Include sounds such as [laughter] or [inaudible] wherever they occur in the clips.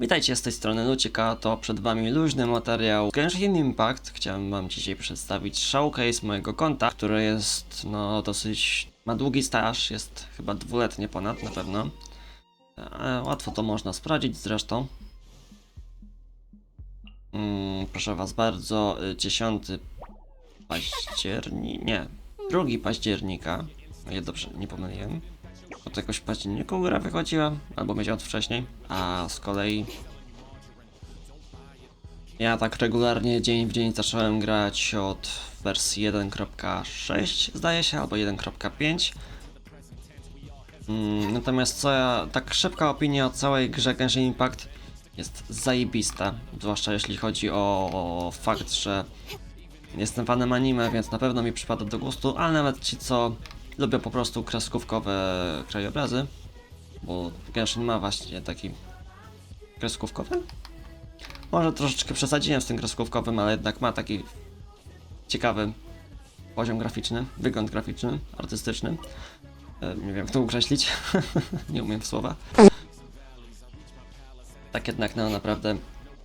Witajcie z tej strony Lucika, to przed wami luźny materiał Genshin Impact. Chciałem wam dzisiaj przedstawić showcase mojego konta, które jest no dosyć, ma długi staż, jest chyba dwuletnie ponad na pewno. E, łatwo to można sprawdzić zresztą. Mm, proszę was bardzo, y, 10 października, nie, 2 października, ile dobrze nie pomyliłem. Od jakoś październiku gra wychodziła, albo miesiąc wcześniej, a z kolei ja tak regularnie dzień w dzień zacząłem grać od wersji 1.6 zdaje się, albo 1.5 mm, Natomiast co ja, tak szybka opinia o całej grze Genshin Impact jest zajebista, zwłaszcza jeśli chodzi o, o fakt, że jestem fanem anime, więc na pewno mi przypada do gustu, ale nawet ci co lubię po prostu kreskówkowe krajobrazy, bo Genshin ma właśnie taki kreskówkowy? Może troszeczkę przesadziłem z tym kreskówkowym, ale jednak ma taki ciekawy poziom graficzny, wygląd graficzny, artystyczny. E, Nie wiem, jak to określić. [laughs] Nie umiem w słowa. Tak jednak, no naprawdę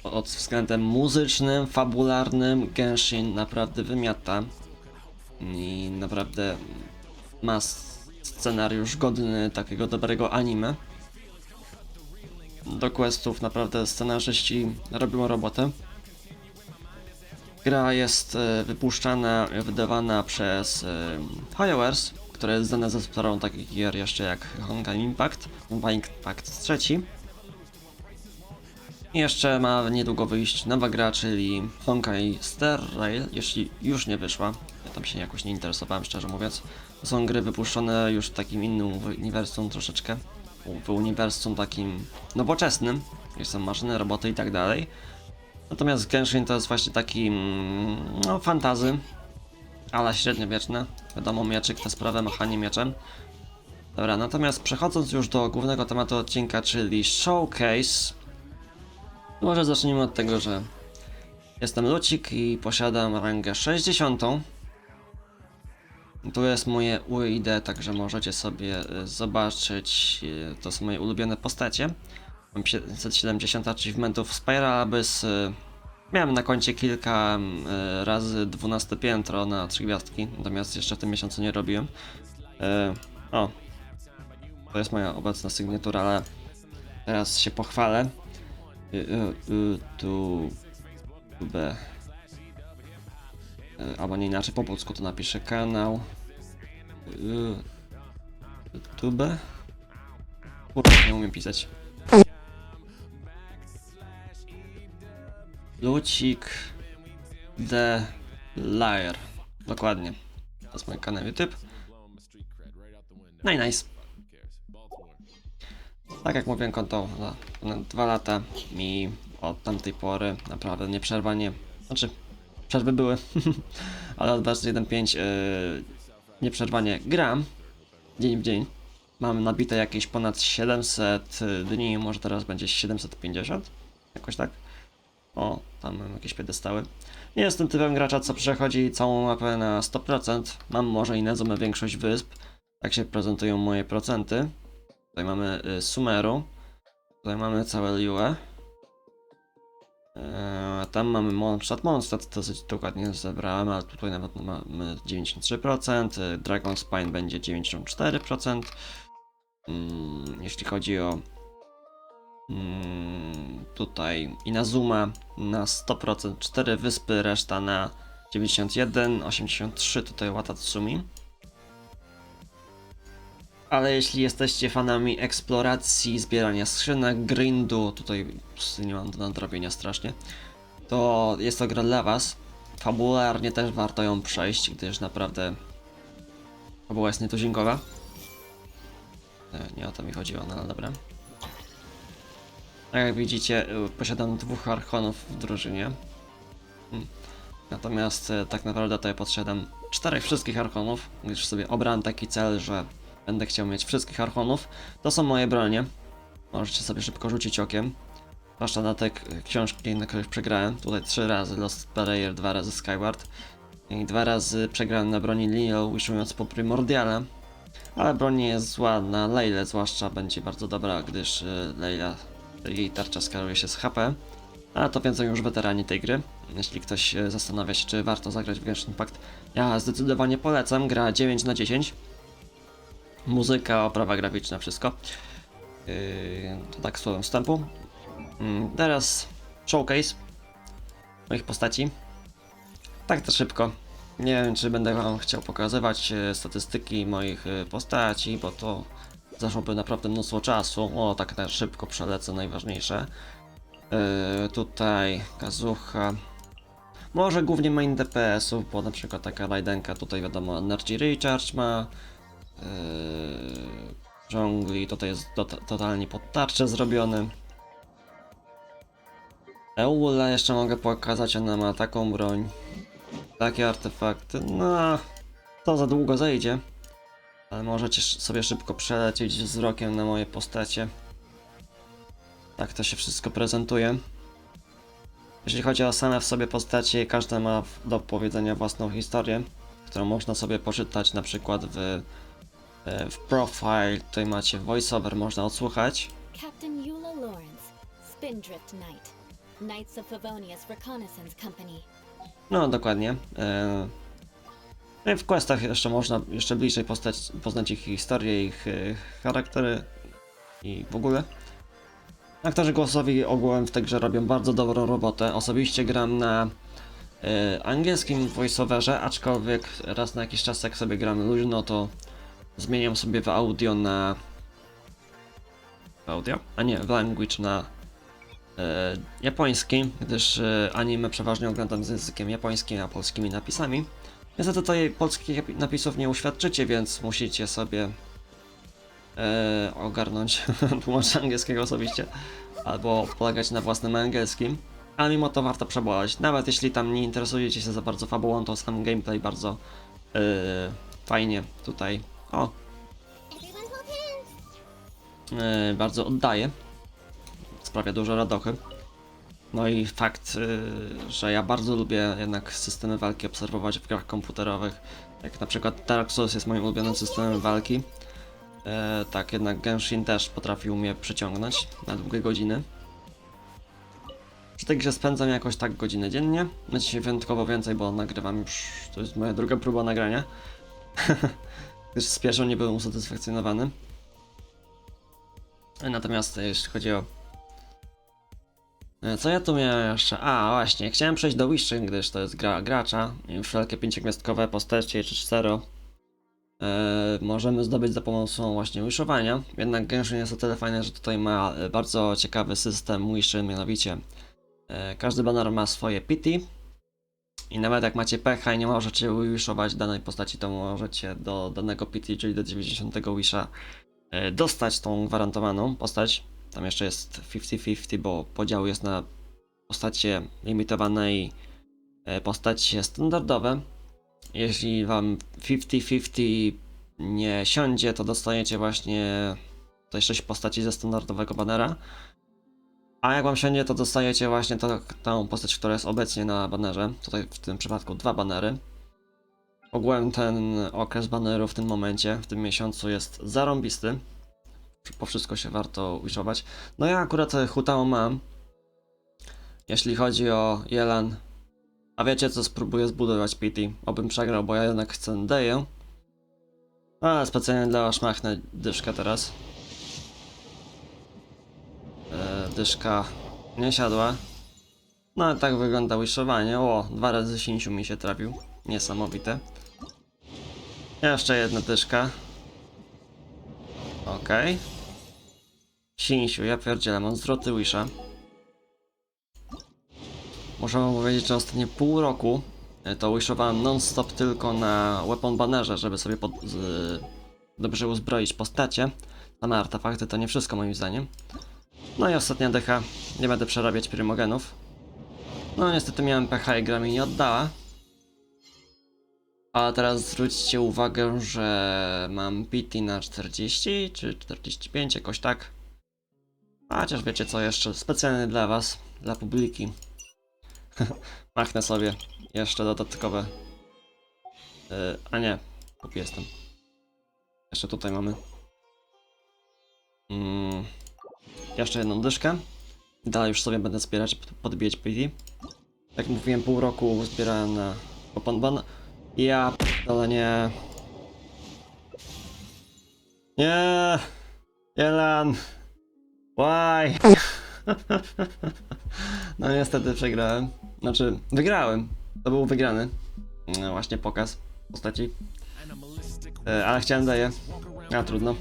pod względem muzycznym, fabularnym Genshin naprawdę wymiata. I naprawdę ma scenariusz godny takiego dobrego anime. Do questów naprawdę scenarzyści robią robotę. Gra jest e, wypuszczana, wydawana przez e, HiOS, które jest znane ze sprawą takich gier jeszcze jak Honkai Impact, Impact 3. Jeszcze ma niedługo wyjść nowa gra, czyli Honkai Star Rail, jeśli już nie wyszła. Ja tam się jakoś nie interesowałem, szczerze mówiąc. To są gry wypuszczone już w takim innym uniwersum troszeczkę. W uniwersum takim nowoczesnym, gdzie są maszyny, roboty i tak dalej. Natomiast Genshin to jest właśnie taki, mm, no, fantazy, ale średniowieczne. Wiadomo, mieczyk to sprawę machanie mieczem. Dobra, natomiast przechodząc już do głównego tematu odcinka, czyli showcase. Może zacznijmy od tego, że jestem Lucik i posiadam rangę 60. Tu jest moje UID, także możecie sobie y, zobaczyć. y, To są moje ulubione postacie. Mam 770 achievementów Spiral Abyss. y, Miałem na koncie kilka razy 12 piętro na 3 gwiazdki, natomiast jeszcze w tym miesiącu nie robiłem. O, to jest moja obecna sygnatura, ale teraz się pochwalę. Y, y, y, Tu B. Y, Albo nie inaczej, po polsku to napiszę kanał. YouTube. Kurde, nie umiem pisać. Lucik The Liar. Dokładnie. To jest mój kanał YouTube. No i nice. Tak jak mówiłem, konto na ponad dwa lata mi od tamtej pory naprawdę nieprzerwanie, znaczy przerwy były, [laughs] ale od wersji 1.5 yy, nieprzerwanie gram dzień w dzień. Mam nabite jakieś ponad 700 dni, może teraz będzie 750, jakoś tak. O, tam mam jakieś piedestały. Nie jestem typem gracza, co przechodzi całą mapę na 100%. Mam może i nezumę większość wysp. Tak się prezentują moje procenty. Tutaj mamy y, Sumeru. Tutaj mamy całe Liue. Eee, tam mamy Mondstadt. Mondstadt dosyć dokładnie zebrałem, ale tutaj nawet mamy 93%. y, Dragon Spine będzie 94%. Mm, jeśli chodzi o mm, tutaj Inazuma na 100%, 4 wyspy, reszta na 91, 83 tutaj Watatsumi. Ale jeśli jesteście fanami eksploracji, zbierania skrzynek, grindu, tutaj nie mam do nadrobienia strasznie, to jest to gra dla was. Fabularnie też warto ją przejść, gdyż naprawdę fabuła jest nietuzinkowa. E, Nie o to mi chodziło, no ale dobra. Tak jak widzicie, y, posiadam dwóch archonów w drużynie. Hmm. Natomiast e, tak naprawdę ja posiadam czterech wszystkich archonów, gdyż sobie obrałem taki cel, że będę chciał mieć wszystkich archonów. To są moje bronie. Możecie sobie szybko rzucić okiem. Zwłaszcza na te k- książki, na których przegrałem. Tutaj trzy razy Lost Barrier, dwa razy Skyward. I dwa razy przegrałem na broni Leo, wiszując po Primordiale. Ale broń nie jest zła na Leile, zwłaszcza będzie bardzo dobra, gdyż y, Leila jej tarcza skaluje się z HP. A to wiedzą już weterani tej gry. Jeśli ktoś e, zastanawia się, czy warto zagrać w Genshin Impact, ja zdecydowanie polecam. Gra 9 na 10. Muzyka, oprawa graficzna, wszystko. Yy, to tak słowem wstępu. Mm, Teraz showcase moich postaci. Tak to szybko. Nie wiem, czy będę wam chciał pokazywać e, statystyki moich e, postaci, bo to zaszłoby naprawdę mnóstwo czasu. O, tak na szybko przelecę najważniejsze. E, tutaj Kazucha. Może głównie main DPS-ów, bo na przykład taka Raidenka tutaj wiadomo Energy Recharge ma. Yy, Żongli tutaj jest to, totalnie pod tarczę zrobiony. Eula jeszcze mogę pokazać, ona ma taką broń. Takie artefakty, no to za długo zejdzie. Ale możecie sobie szybko przelecieć wzrokiem na moje postacie. Tak to się wszystko prezentuje. Jeśli chodzi o same w sobie postacie, każda ma do powiedzenia własną historię, którą można sobie poczytać na przykład w, w profile. Tutaj macie voiceover, można odsłuchać. Captain Eula Lawrence, Spindrift Knight, Knights of Favonius Reconnaissance Company. No, dokładnie. E, no w questach jeszcze można jeszcze bliżej postać, poznać ich historię, ich e, charaktery i w ogóle. Aktorzy głosowi ogółem w tej grze robią bardzo dobrą robotę. Osobiście gram na e, angielskim voiceoverze, aczkolwiek raz na jakiś czas jak sobie gramy luźno, to zmieniam sobie w audio na... W audio? A nie, w language na e, japoński, gdyż e, anime przeważnie oglądam z językiem japońskim, a polskimi napisami. Niestety tutaj polskich napi- napisów nie uświadczycie, więc musicie sobie e, ogarnąć [laughs] tłumacza angielskiego osobiście, albo polegać na własnym angielskim. Ale mimo to warto przeboleć. Nawet jeśli tam nie interesujecie się za bardzo fabułą, to sam gameplay bardzo e, fajnie tutaj. O, e, bardzo oddaje. Sprawia dużo radochy. No i fakt, y, że ja bardzo lubię jednak systemy walki obserwować w grach komputerowych. Jak na przykład Dark Souls jest moim ulubionym systemem walki. E, tak, jednak Genshin też potrafił mnie przyciągnąć na długie godziny. Przy tej grze spędzam jakoś tak godzinę dziennie. Dzisiaj wyjątkowo więcej, bo nagrywam już, to jest moja druga próba nagrania. [laughs] Gdyż z pierwszą nie byłem usatysfakcjonowany. Natomiast jeśli chodzi o. E, Co ja tu miałem jeszcze? A, właśnie, chciałem przejść do Wishing, gdyż to jest gra gracza wszelkie pięciogwiazdkowe postacie czy cztero e, możemy zdobyć za pomocą właśnie wishowania. Jednak Genshin jest o tyle fajne, że tutaj ma e, bardzo ciekawy system wishy, mianowicie e, każdy banner ma swoje pity i nawet jak macie pecha i nie możecie wishować danej postaci, to możecie do danego pity, czyli do 90 wisha e, dostać tą gwarantowaną postać. Tam jeszcze jest 50-50, bo podział jest na postacie limitowane i e, postacie standardowe. Jeśli wam 50-50 nie siądzie, to dostajecie właśnie tutaj 6 postaci ze standardowego banera. A jak wam siądzie, to dostajecie właśnie to, tą postać, która jest obecnie na banerze. Tutaj w tym przypadku dwa banery. Ogółem ten okres banerów w tym momencie, w tym miesiącu jest zarąbisty. Po wszystko się warto wishować. No ja akurat Hutao mam. Jeśli chodzi o Jelan. A wiecie co, spróbuję zbudować PT. Obym przegrał, bo ja jednak chcę Deję. A, specjalnie dla was machnę dyszkę teraz. Dyszka nie siadła. No ale tak wygląda wishowanie. O, dwa razy sinciu mi się trafił. Niesamowite. Jeszcze jedna dyszka. Okej. Sinsiu, ja pierdzielę, mam zwroty Wisha. Muszę wam powiedzieć, że ostatnie pół roku e, to wishowałem non-stop tylko na weapon bannerze, żeby sobie pod, dobrze uzbroić postacie. Same artefakty to nie wszystko moim zdaniem. No i ostatnia decha, nie będę przerabiać prymogenów. No niestety miałem pecha i gra mi nie oddała. A teraz zwróćcie uwagę, że mam PT na 40 czy 45, jakoś tak. A chociaż wiecie co jeszcze, specjalnie dla was, dla publiki. [laughs] Machnę sobie jeszcze dodatkowe. Yy, a nie, kupi jestem. Jeszcze tutaj mamy. Mm. Jeszcze jedną dyszkę. Dalej już sobie będę zbierać, podbijać PT. Jak mówiłem, pół roku zbierałem na Opanban. Ja ale nie. Nie! Jelan! Why? [laughs] no niestety przegrałem. Znaczy, wygrałem. To był wygrany. No właśnie pokaz postaci. E, ale chciałem daję. A trudno.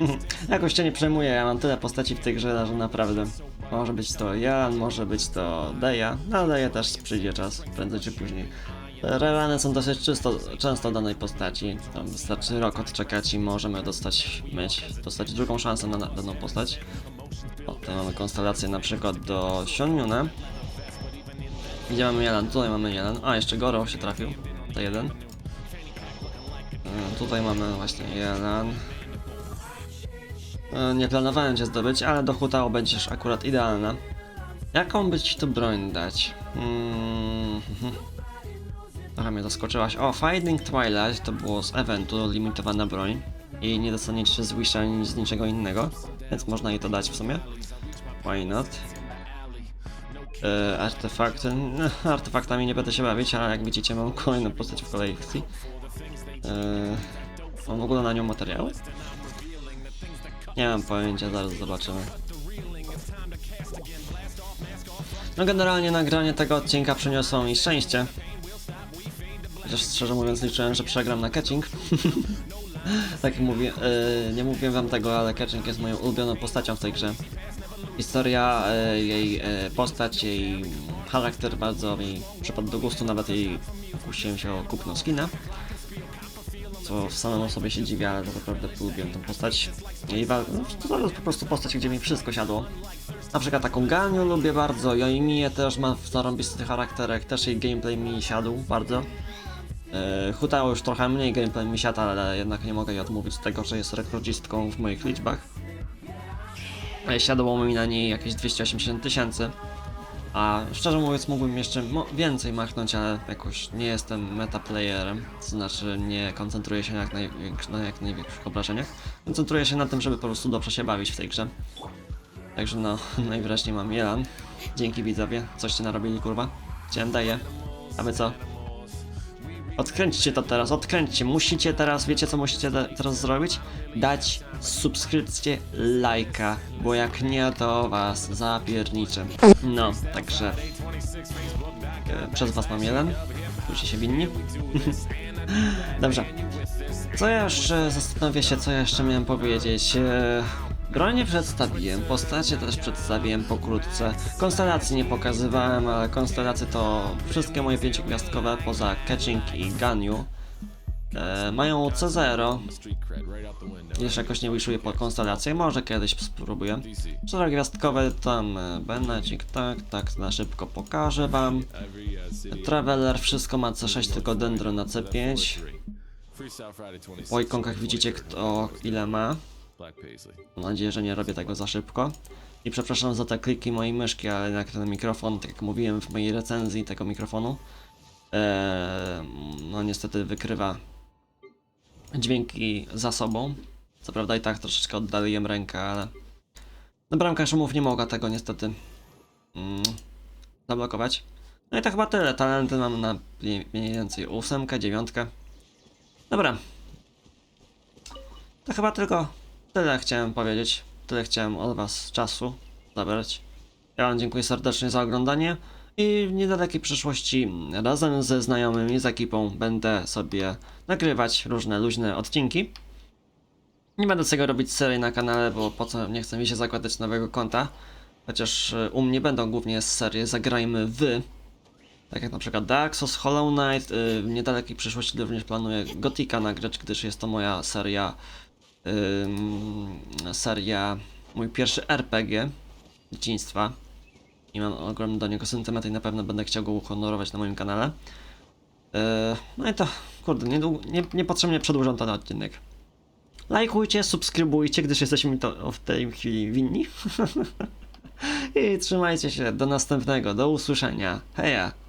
[laughs] Jakoś cię nie przejmuję, ja mam tyle postaci w tej grze, że naprawdę. Może być to Jan, może być to Deja, no Deja też przyjdzie czas, prędzej czy później. Relany są dosyć czysto, często danej postaci. Tam wystarczy rok odczekać i możemy dostać, mieć, dostać drugą szansę na daną postać. O, tutaj mamy konstelację na przykład do Sionmune. Gdzie mamy Jelan? Tutaj mamy Jelan. A, jeszcze Goro się trafił. To jeden. E, Tutaj mamy właśnie Jelan. E, Nie planowałem cię zdobyć, ale do Hutao będziesz akurat idealna. Jaką by ci tu broń dać? Mm, mhm. Trochę mnie zaskoczyłaś. O, Finding Twilight to było z eventu limitowana broń. I nie dostaniecie z Wisha ani z niczego innego, więc można jej to dać w sumie. Why not? E, artefakty. No, artefaktami nie będę się bawić, ale jak widzicie mam kolejną postać w kolekcji. E, mam w ogóle na nią materiały? Nie mam pojęcia, zaraz zobaczymy. No generalnie nagranie tego odcinka przyniosło mi szczęście. Chociaż szczerze mówiąc liczyłem, że przegram na catching. [laughs] tak mówię, yy, nie mówiłem wam tego, ale catching jest moją ulubioną postacią w tej grze. Historia, yy, jej yy, postać, jej charakter bardzo mi przypadł do gustu, nawet jej kusiłem się o kupno skina. Co w samym sobie się dziwię, ale to naprawdę lubiłem tę postać. Wa- no, to jest po prostu postać, gdzie mi wszystko siadło. Na przykład taką Ganiu lubię bardzo, Yoimię też ma zarąbisty charakterek, też jej gameplay mi siadł bardzo. Yy, Hutao już trochę mniej gameplay mi siadł, ale jednak nie mogę jej odmówić tego, że jest rekordzistką w moich liczbach. E, Siadło mi na niej jakieś 280 tysięcy. A szczerze mówiąc mógłbym jeszcze więcej machnąć, ale jakoś nie jestem metaplayerem, to znaczy nie koncentruję się na jak, na jak największych obrażeniach. Koncentruję się na tym, żeby po prostu dobrze się bawić w tej grze. Także no, [laughs] najwyraźniej mam Jelan. Dzięki widzowie, coście narobili kurwa. Chciałem daję. A wy co? Odkręćcie to teraz, odkręćcie. Musicie teraz, wiecie co musicie te- teraz zrobić? Dać subskrypcję, lajka, bo jak nie, to was zapierniczę. No, także e, przez was mam jeden. Czujcie się winni. [laughs] Dobrze. Co jeszcze, zastanowię się, co jeszcze miałem powiedzieć. E, Bronie przedstawiłem, postacie też przedstawiłem pokrótce. Konstelacji nie pokazywałem, ale konstelacje to wszystkie moje pięciogwiazdkowe poza Catching i Ganyu. E, mają C0. Jeszcze jakoś nie wiszuję po konstelacjach, może kiedyś spróbuję. Czterogwiazdkowe tam e, tak, tak na szybko pokażę wam. Traveler wszystko ma C6, tylko Dendro na C5. W ikonkach widzicie kto ile ma. Mam nadzieję, że nie robię tego za szybko. I przepraszam za te kliki mojej myszki, ale jednak ten mikrofon, tak jak mówiłem w mojej recenzji tego mikrofonu, e, no niestety wykrywa dźwięki za sobą. Co prawda i tak troszeczkę oddaliłem rękę, ale... No bramka szumów nie mogła tego niestety mm, zablokować. No i to chyba tyle. Talenty mam na mniej więcej ósemkę, dziewiątkę. Dobra. To chyba tylko tyle chciałem powiedzieć. Tyle chciałem od was czasu zabrać. Ja wam dziękuję serdecznie za oglądanie i w niedalekiej przyszłości razem ze znajomymi, z ekipą będę sobie nagrywać różne luźne odcinki. Nie będę z tego robić serii na kanale, bo po co nie chcę mi się zakładać nowego konta. Chociaż y, u mnie będą głównie serie Zagrajmy w. Tak jak na przykład Dark Souls, Hollow Knight. y, W niedalekiej przyszłości również planuję Gotika nagrać, gdyż jest to moja seria. Seria. Mój pierwszy RPG dzieciństwa. I mam ogromny do niego sentyment i na pewno będę chciał go uhonorować na moim kanale. Yy, no i to, kurde, niedługo, nie, niepotrzebnie przedłużam ten odcinek. Lajkujcie, subskrybujcie, gdyż jesteśmy mi to w tej chwili winni. [laughs] I trzymajcie się, do następnego, do usłyszenia. Heja!